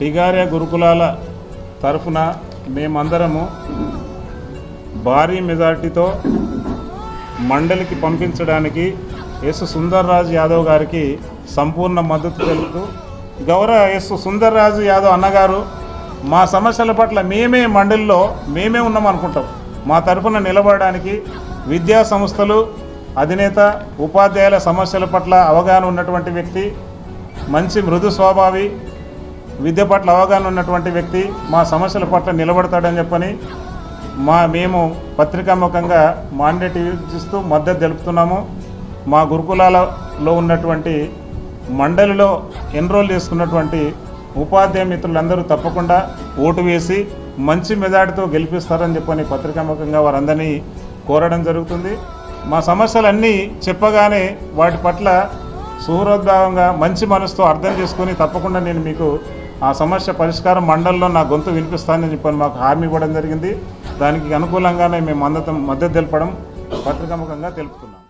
టిగార్య గురుకులాల తరఫున మేమందరము భారీ మెజార్టీతో మండలికి పంపించడానికి ఎస్ సుందర్రాజు యాదవ్ గారికి సంపూర్ణ మద్దతు తెలుపుతూ గౌరవ ఎస్ సుందర్రాజు యాదవ్ అన్నగారు మా సమస్యల పట్ల మేమే మండలిలో మేమే ఉన్నాం అనుకుంటాం. మా తరఫున నిలబడడానికి విద్యా సంస్థలు అధినేత ఉపాధ్యాయుల సమస్యల పట్ల అవగాహన ఉన్నటువంటి వ్యక్తి మంచి మృదు స్వభావి విద్య పట్ల అవగాహన ఉన్నటువంటి వ్యక్తి మా సమస్యల పట్ల నిలబడతాడని చెప్పని మా మేము పత్రికాముఖంగా మాండేట్ ఇస్తూ మద్దతు తెలుపుతున్నాము. మా గురుకులాలలో ఉన్నటువంటి మండలిలో ఎన్రోల్ చేసుకున్నటువంటి ఉపాధ్యాయ మిత్రులందరూ తప్పకుండా ఓటు వేసి మంచి మెజార్టీతో గెలిపిస్తారని చెప్పని పత్రికాముఖంగా వారందరినీ కోరడం జరుగుతుంది. మా సమస్యలన్నీ చెప్పగానే వాటి పట్ల సుహృద్భావంగా మంచి మనసుతో అర్థం చేసుకొని తప్పకుండా నేను మీకు ఆ సమస్య పరిష్కారం మండలిలో నా గొంతు వినిపిస్తానని చెప్పని మాకు హామీ ఇవ్వడం జరిగింది. దానికి అనుకూలంగానే మేము మద్దతు మద్దతు తెలపడం పత్రికాముఖంగా తెలుపుతున్నాం.